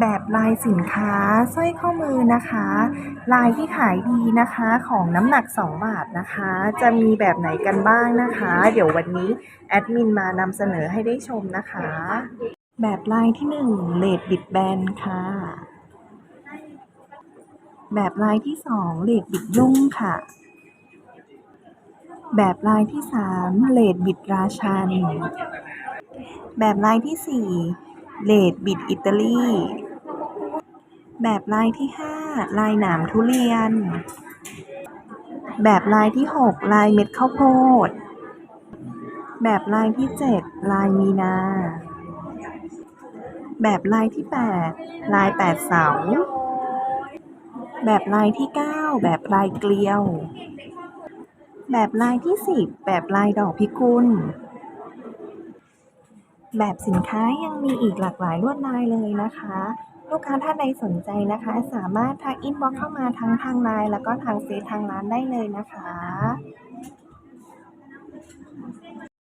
แบบลายสินค้าสร้อยข้อมือนะคะ ลายที่ขายดีนะคะของน้ำหนัก 2 บาทนะคะ จะมีแบบไหนกันบ้างนะคะ เดี๋ยววันนี้แอดมินมานำเสนอให้ได้ชมนะคะ แบบลายที่ 1 เลดบิดแบนค่ะ แบบลายที่ 2 เลดบิดยุ่งค่ะ แบบลายที่ 3 เลดบิดราชัน แบบลายที่ 4เลดบิดอิตาลี แบบลายที่ 5 ลายหนามทุเรียน แบบลายที่ 6 ลายเม็ดข้าวโพด แบบลายที่ 7 ลายมีนา แบบลายที่ 8 ลายแปดเสา แบบลายที่ 9 แบบลายเกลียว แบบลายที่ 10 แบบลายดอกพิกุล แบบสินค้ายังมีอีกหลากหลายลวดลายเลยนะคะ ลูกค้าท่านใดสนใจนะคะ สามารถทักอินบ็อกเข้ามาทั้งทางไลน์แล้วก็ทางเฟซทางร้านได้เลยนะคะ